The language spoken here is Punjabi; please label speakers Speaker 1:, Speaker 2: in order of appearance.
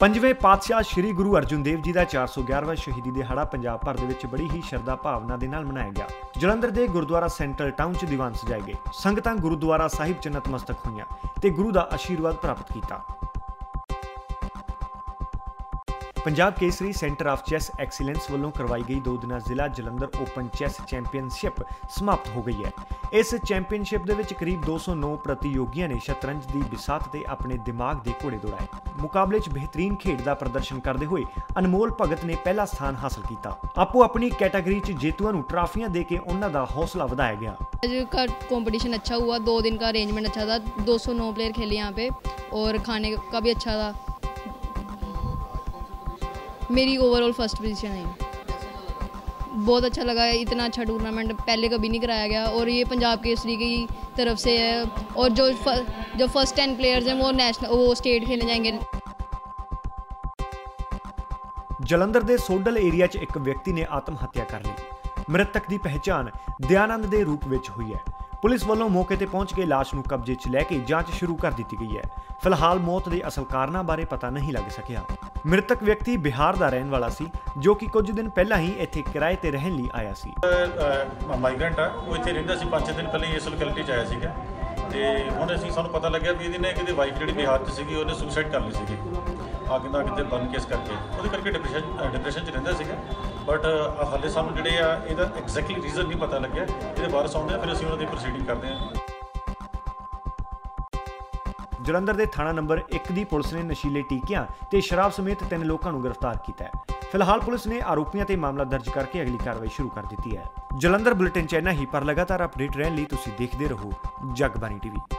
Speaker 1: ਪੰਜਵੇਂ ਪਾਤਸ਼ਾਹ ਸ੍ਰੀ ਗੁਰੂ ਅਰਜਨ ਦੇਵ ਜੀ ਦਾ 411ਵਾਂ ਸ਼ਹੀਦੀ ਦਿਹਾੜਾ ਪੰਜਾਬ ਭਰ ਦੇ ਵਿੱਚ ਬੜੀ ਹੀ ਸ਼ਰਧਾ ਭਾਵਨਾ ਦੇ ਨਾਲ ਮਨਾਇਆ ਗਿਆ। ਜਲੰਧਰ ਦੇ ਗੁਰਦੁਆਰਾ ਸੈਂਟਰਲ ਟਾਊਨ 'ਚ ਦੀਵਾਨ ਸਜਾਏ ਗਏ। ਸੰਗਤਾਂ ਗੁਰਦੁਆਰਾ ਸਾਹਿਬ 'ਚ ਨਤਮਸਤਕ ਹੋਈਆਂ ਤੇ ਗੁਰੂ ਦਾ ਆਸ਼ੀਰਵਾਦ ਪ੍ਰਾਪਤ ਕੀਤਾ। Punjab Kesari centre of chess excellence ਵੱਲੋਂ ਕਰਵਾਈ ਗਈ ਦੋ ਦਿਨਾਂ ਜ਼ਿਲ੍ਹਾ ਜਲੰਧਰ ਓਪਨ ਚੈਸ ਚੈਂਪੀਅਨਸ਼ਿਪ ਸਮਾਪਤ ਹੋ ਗਈ ਹੈ ਇਸ ਚੈਂਪੀਅਨਸ਼ਿਪ ਦੇ ਵਿੱਚ ਕਰੀਬ 209 ਪ੍ਰਤੀਯੋਗੀਆਂ ਨੇ ਸ਼ਤਰੰਜ ਦੀ ਵਿਸਾਤ ਤੇ ਆਪਣੇ ਦਿਮਾਗ ਦੇ ਘੋੜੇ ਦੌੜਾਏ ਮੁਕਾਬਲੇ 'ਚ ਬਿਹਤਰੀਨ ਖੇਡ ਦਾ ਪ੍ਰਦਰਸ਼ਨ ਕਰਦੇ ਹੋਏ ਅਨਮੋਲ ਭਗਤ ਨੇ ਪਹਿਲਾ ਸਥਾਨ ਹਾਸਲ ਕੀਤਾ ਆਪੋ ਆਪਣੀ ਕੈਟਾਗਰੀ 'ਚ ਜੇਤੂਆਂ ਨੂੰ ਟਰਾਫੀਆਂ ਦੇ ਕੇ ਉਹਨਾਂ ਦਾ ਹੌਸਲਾ ਵਧਾਇਆ ਗਿਆ
Speaker 2: आज का कंपटीशन अच्छा हुआ दो दिन का अरेंजमेंट अच्छा था 209 प्लेयर खेले यहाँ पे और खाने का भी अच्छा था मेरी ओवरऑल फर्स्ट पोजीशन है बहुत अच्छा लगा इतना अच्छा टूर्नामेंट पहले कभी नहीं कराया गया और ये पंजाब केसरी की तरफ से है और जो फ- जो फर्स्ट टेन प्लेयर्स हैं वो नेशनल वो स्टेट खेलने जाएंगे
Speaker 1: ਜਲੰਧਰ ਦੇ ਸੋਡਲ ਏਰੀਆ 'ਚ ਇੱਕ ਵਿਅਕਤੀ ਨੇ ਆਤਮ ਹੱਤਿਆ ਕਰ ਲਈ ਮ੍ਰਿਤਕ ਦੀ ਪਹਿਚਾਣ ਦਿਆਨੰਦ ਦੇ ਰੂਪ ਵਿੱਚ ਹੋਈ ਹੈ ਪੁਲਿਸ ਵੱਲੋਂ ਮੌਕੇ ਤੇ ਪਹੁੰਚ ਕੇ ਲਾਸ਼ ਨੂੰ ਕਬਜ਼ੇ 'ਚ ਲੈ ਕੇ ਜਾਂਚ ਸ਼ੁਰੂ ਕਰ ਦਿੱਤੀ ਗਈ ਹੈ ਫਿਲਹਾਲ ਮੌਤ ਦੇ ਅਸਲ ਕਾਰਨਾਂ ਬਾਰੇ ਪਤਾ ਨਹੀਂ ਲੱਗ ਸਕਿਆ ਮ੍ਰਿਤਕ ਵਿਅਕਤੀ ਬਿਹਾਰ ਦਾ ਰਹਿਣ ਵਾਲਾ ਸੀ, ਜੋ ਕਿ ਕੁਝ ਦਿਨ ਪਹਿਲਾਂ ਹੀ ਇੱਥੇ ਕਿਰਾਏ ਤੇ ਰਹਿਣ ਲਈ ਆਇਆ ਸੀ।
Speaker 3: ਮਾਈਗ੍ਰੈਂਟ ਆ, ਉਹ ਇੱਥੇ ਰਹਿੰਦਾ ਸੀ, ਪੰਜ ਛੇ ਦਿਨ ਪਹਿਲਾਂ ਹੀ ਇਸ ਲੋਕੈਲਿਟੀ 'ਚ ਆਇਆ ਸੀਗਾ। ਤੇ ਹੁਣ ਅਸੀਂ, ਸਾਨੂੰ ਪਤਾ ਲੱਗਿਆ ਵੀ ਇਹਦੀ ਨੇ ਕਿਤੇ ਵਾਈਫ ਜਿਹੜੀ ਬਿਹਾਰ 'ਚ ਸੀਗੀ, ਉਹਨੇ ਸੁਸਾਈਡ ਕਰ ਲਈ ਸੀਗੀ। ਆ ਕਿੰਦਾ ਕਿਤੇ ਬਰਨ ਕੇਸ ਕਰਕੇ। ਉਹਦੇ ਕਰਕੇ ਡਿਪਰੈਸ਼ਨ ਡਿਪਰੈਸ਼ਨ 'ਚ ਰਹਿੰਦਾ ਸੀਗਾ। ਬਟ ਹਾਲੇ ਸਾਨੂੰ ਜਿਹੜੇ ਆ, ਇਹਦਾ ਐਗਜ਼ੈਕਟਲੀ ਰੀਜ਼ਨ ਨਹੀਂ ਪਤਾ ਲੱਗਿਆ। ਇਹਦੇ ਵਾਰਸ ਆਉਂਦੇ ਆ, ਫਿਰ ਅਸੀਂ ਉਹਨਾਂ ਦੀ ਪ੍ਰੋਸੀਡਿੰਗ ਕਰਦੇ ਹਾਂ
Speaker 1: ਜਲੰਧਰ ਦੇ ਥਾਣਾ ਨੰਬਰ 1 ਦੀ ਪੁਲਿਸ ਨੇ ਨਸ਼ੀਲੇ ਟੀਕਿਆਂ ਤੇ ਸ਼ਰਾਬ ਸਮੇਤ ਤਿੰਨ ਲੋਕਾਂ ਨੂੰ ਗ੍ਰਿਫਤਾਰ ਕੀਤਾ ਹੈ। ਫਿਲਹਾਲ ਪੁਲਿਸ ਨੇ ਆਰੋਪੀਆਂ ਤੇ ਮਾਮਲਾ ਦਰਜ ਕਰਕੇ ਅਗਲੀ ਕਾਰਵਾਈ ਸ਼ੁਰੂ ਕਰ ਦਿੱਤੀ ਹੈ। ਜਲੰਧਰ ਬੁਲੇਟਿਨ ਚ ਹੀ, ਪਰ ਲਗਾਤਾਰ ਅਪਡੇਟ ਰਹਿਣ ਲਈ ਤੁਸੀਂ ਦੇਖਦੇ ਰਹੋ ਜਗਬਾਨੀ ਟੀਵੀ।